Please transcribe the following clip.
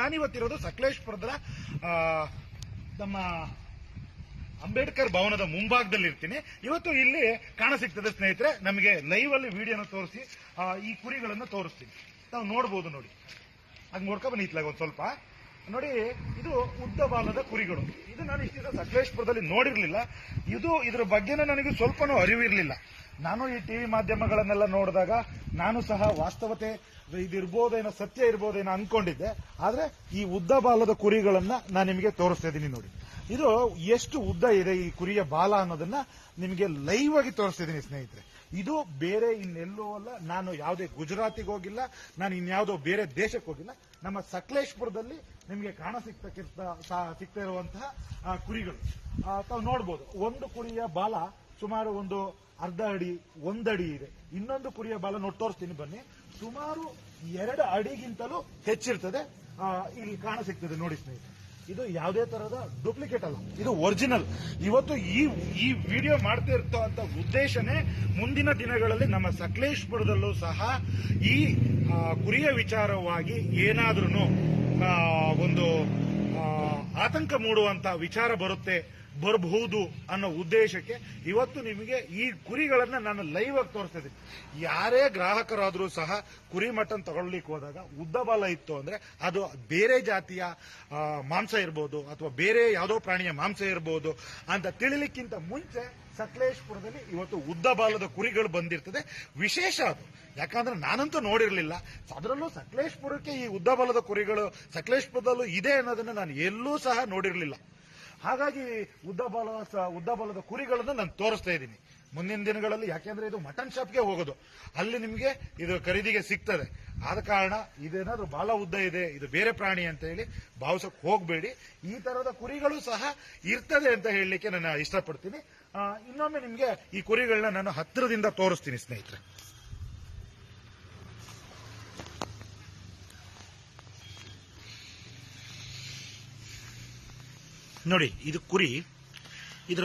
ನಾನಿವತ್ತಿರೋದು ಸಕಲೇಶ್ಪುರದ ನಮ್ಮ ಅಂಬೇಡ್ಕರ್ ಭವನದ ಮುಂಭಾಗದಲ್ಲಿ ಇರ್ತೀನಿ ಇವತ್ತು ಇಲ್ಲಿ ಕಾಣ ಸಿಗ್ತದೆ ಸ್ನೇಹಿತರೆ, ನಮಗೆ ಲೈವ್ ಅಲ್ಲಿ ವಿಡಿಯೋನ ತೋರಿಸಿ ಈ ಕುರಿಗಳನ್ನು ತೋರಿಸ್ತೀನಿ. ನಾವು ನೋಡ್ಬೋದು ನೋಡಿ. ಹಂಗ್ ನೋಡ್ಕೊ ಬನ್ನಿ ಇತ್ಲಾಗ ಒಂದ್ ಸ್ವಲ್ಪ. ನೋಡಿ, ಇದು ಉದ್ದ ಬಾಲದ ಕುರಿಗಳು. ಇದು ನಾನು ಇಷ್ಟು ಸಕಲೇಶ್ಪುರದಲ್ಲಿ ನೋಡಿರ್ಲಿಲ್ಲ. ಇದು ಇದ್ರ ಬಗ್ಗೆನೂ ನನಗೆ ಸ್ವಲ್ಪನೂ ಅರಿವಿರ್ಲಿಲ್ಲ. ನಾನು ಈ ಟಿವಿ ಮಾಧ್ಯಮಗಳನ್ನೆಲ್ಲ ನೋಡಿದಾಗ ನಾನು ಸಹ ವಾಸ್ತವತೆ ಇದಿರ್ಬೋದೇನೋ ಸತ್ಯ ಇರ್ಬೋದೇನೋ ಅನ್ಕೊಂಡಿದ್ದೆ. ಆದ್ರೆ ಈ ಉದ್ದ ಬಾಲದ ಕುರಿಗಳನ್ನ ನಾನು ನಿಮಗೆ ತೋರಿಸ್ತಾ ಇದ್ದೀನಿ ನೋಡಿ. ಇದು ಎಷ್ಟು ಉದ್ದ ಇದೆ ಈ ಕುರಿಯ ಬಾಲ ಅನ್ನೋದನ್ನ ನಿಮಗೆ ಲೈವ್ ಆಗಿ ತೋರಿಸ್ತಿದ್ದೀನಿ ಸ್ನೇಹಿತರೆ. ಇದು ಬೇರೆ ಇನ್ನೆಲ್ಲೂ ಅಲ್ಲ, ನಾನು ಯಾವುದೇ ಗುಜರಾತಿಗೆ ಹೋಗಿಲ್ಲ, ನಾನು ಇನ್ಯಾವುದೋ ಬೇರೆ ದೇಶಕ್ಕೆ ಹೋಗಿಲ್ಲ. ನಮ್ಮ ಸಕಲೇಶ್ಪುರದಲ್ಲಿ ನಿಮಗೆ ಕಾಣ ಸಿಗ್ತಾ ಇರುವಂತಹ ಕುರಿಗಳು. ತಾವು ನೋಡ್ಬೋದು, ಒಂದು ಕುರಿಯ ಬಾಲ ಸುಮಾರು ಒಂದು ಅರ್ಧ ಅಡಿ ಒಂದಡಿ ಇದೆ. ಇನ್ನೊಂದು ಕುರಿಯ ಬಾಲ ನೋಡಿ ತೋರಿಸ್ತೀನಿ ಬನ್ನಿ. ಸುಮಾರು ಎರಡು ಅಡಿಗಿಂತಲೂ ಹೆಚ್ಚಿರ್ತದೆ. ಇಲ್ಲಿ ಕಾಣ ಸಿಗ್ತದೆ ನೋಡಿ ಸ್ನೇಹಿತರೆ. ಇದು ಯಾವುದೇ ತರಹದ ಡೂಪ್ಲಿಕೇಟ್ ಅಲ್ಲ. ಇದು ಒರಿಜಿನಲ್ ಇವತ್ತು ಈ ಈ ವಿಡಿಯೋ ಮಾಡ್ತಾ ಇರ್ತಕ್ಕಂಥ ಉದ್ದೇಶನೇ ಮುಂದಿನ ದಿನಗಳಲ್ಲಿ ನಮ್ಮ ಸಕಲೇಶ್ಪುರದಲ್ಲೂ ಸಹ ಈ ಕುರಿಯ ವಿಚಾರವಾಗಿ ಏನಾದ್ರೂ ಒಂದು ಆತಂಕ ಮೂಡುವಂತ ವಿಚಾರ ಬರುತ್ತೆ ಬರಬಹುದು ಅನ್ನೋ ಉದ್ದೇಶಕ್ಕೆ ಇವತ್ತು ನಿಮಗೆ ಈ ಕುರಿಗಳನ್ನ ನಾನು ಲೈವ್ ಆಗಿ ತೋರಿಸ್ತಾ ಯಾರೇ ಗ್ರಾಹಕರಾದರೂ ಸಹ ಕುರಿ ಮಟನ್ ತಗೊಳ್ಲಿಕ್ಕೆ ಹೋದಾಗ ಉದ್ದ ಬಾಲ ಇತ್ತು ಅಂದ್ರೆ ಅದು ಬೇರೆ ಜಾತಿಯ ಮಾಂಸ ಇರ್ಬೋದು ಅಥವಾ ಬೇರೆ ಯಾವುದೋ ಪ್ರಾಣಿಯ ಮಾಂಸ ಇರ್ಬೋದು ಅಂತ ತಿಳಿಲಿಕ್ಕಿಂತ ಮುಂಚೆ ಸಕಲೇಶ್ಪುರದಲ್ಲಿ ಇವತ್ತು ಉದ್ದ ಬಾಲದ ಕುರಿಗಳು ಬಂದಿರ್ತದೆ. ವಿಶೇಷ ಅದು. ಯಾಕಂದ್ರೆ ನಾನಂತೂ ನೋಡಿರಲಿಲ್ಲ. ಅದರಲ್ಲೂ ಸಕಲೇಶ್ಪುರಕ್ಕೆ ಈ ಉದ್ದ ಬಾಲದ ಕುರಿಗಳು ಸಕಲೇಶ್ಪುರದಲ್ಲೂ ಇದೆ ಅನ್ನೋದನ್ನ ನಾನು ಎಲ್ಲೂ ಸಹ ನೋಡಿರ್ಲಿಲ್ಲ. ಹಾಗಾಗಿ ಉದ್ದ ಬಾಲ, ಉದ್ದ ಬಾಲದ ಕುರಿಗಳನ್ನು ನಾನು ತೋರಿಸ್ತಾ ಇದ್ದೀನಿ. ಮುಂದಿನ ದಿನಗಳಲ್ಲಿ ಯಾಕೆಂದ್ರೆ ಇದು ಮಟನ್ ಶಾಪ್ಗೆ ಹೋಗೋದು. ಅಲ್ಲಿ ನಿಮಗೆ ಇದು ಖರೀದಿಗೆ ಸಿಗ್ತದೆ. ಆದ ಕಾರಣ ಇದೇನಾದ್ರೂ ಬಾಲ ಉದ್ದ ಇದೆ, ಇದು ಬೇರೆ ಪ್ರಾಣಿ ಅಂತ ಹೇಳಿ ಭಾವಿಸಕ್ ಹೋಗಬೇಡಿ. ಈ ತರದ ಕುರಿಗಳು ಸಹ ಇರ್ತದೆ ಅಂತ ಹೇಳಲಿಕ್ಕೆ ನಾನು ಇಷ್ಟಪಡ್ತೀನಿ. ಇನ್ನೊಮ್ಮೆ ನಿಮಗೆ ಈ ಕುರಿಗಳನ್ನ ನಾನು ಹತ್ತಿರದಿಂದ ತೋರಿಸ್ತೀನಿ, ಸ್ನೇಹಿತರೆ. ನೋಡಿ ಇದು ಕುರಿ. ಇದರ